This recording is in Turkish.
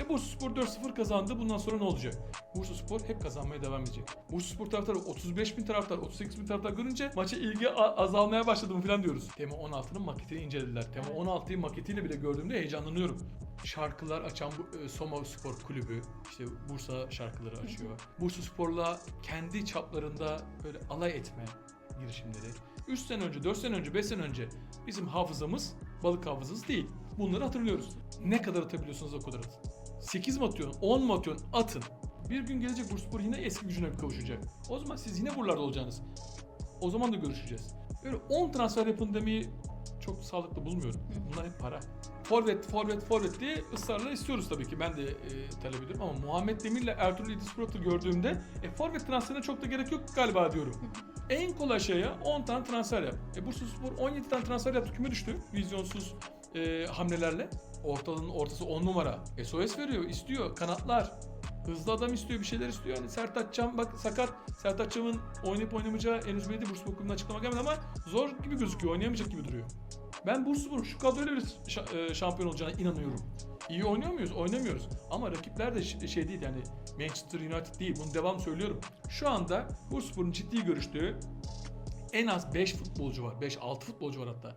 E Bursaspor 4-0 kazandı. Bundan sonra ne olacak? Bursaspor hep kazanmaya devam edecek. Bursaspor taraftarı 35 bin taraftar, 38 bin taraftar görünce maça ilgi azalmaya başladı mı falan diyoruz. Tema 16'nın maketini incelediler. Tema 16'yı maketiyle bile gördüğümde heyecanlanıyorum. Şarkılar açan bu e, Soma Spor Kulübü, işte Bursa şarkıları açıyor. Bursa Spor'la kendi çaplarında böyle alay etme girişimleri. 3 sene önce, 4 sene önce, 5 sene önce bizim hafızamız balık hafızası değil. Bunları hatırlıyoruz. Ne kadar atabiliyorsunuz o kadar atın. 8 mi atıyorsun, 10 mu atıyorsun atın. Bir gün gelecek Bursaspor yine eski gücüne kavuşacak. O zaman siz yine buralarda olacaksınız. O zaman da görüşeceğiz. Böyle 10 transfer yapın demeyi çok sağlıklı bulmuyorum. Bunlar hep para. Forvet, forvet, forvet diye ısrarla istiyoruz tabii ki. Ben de e, talep ediyorum ama Muhammed Demir'le Ertuğrul İdrispurat'ı gördüğümde e, forvet transferine çok da gerek yok galiba diyorum. En kolay şey ya 10 tane transfer yap. E, Bursaspor 17 tane transfer yaptı küme düştü vizyonsuz e, hamlelerle. Ortalığın ortası 10 numara. SOS veriyor, istiyor. Kanatlar. Hızlı adam istiyor, bir şeyler istiyor. Hani Sertaç Can bak sakat. Sertaç Can'ın oynayıp oynamayacağı henüz belli değil. Bursaspor kulübünden açıklama gelmedi ama zor gibi gözüküyor. Oynayamayacak gibi duruyor. Ben Bursaspor'un şu kadroyla şa- e, şampiyon olacağına inanıyorum. İyi oynuyor muyuz? Oynamıyoruz. Ama rakipler de şey değil yani Manchester United değil. Bunu devam söylüyorum. Şu anda Bursaspor'un ciddi görüştüğü en az 5 futbolcu var. 5-6 futbolcu var hatta.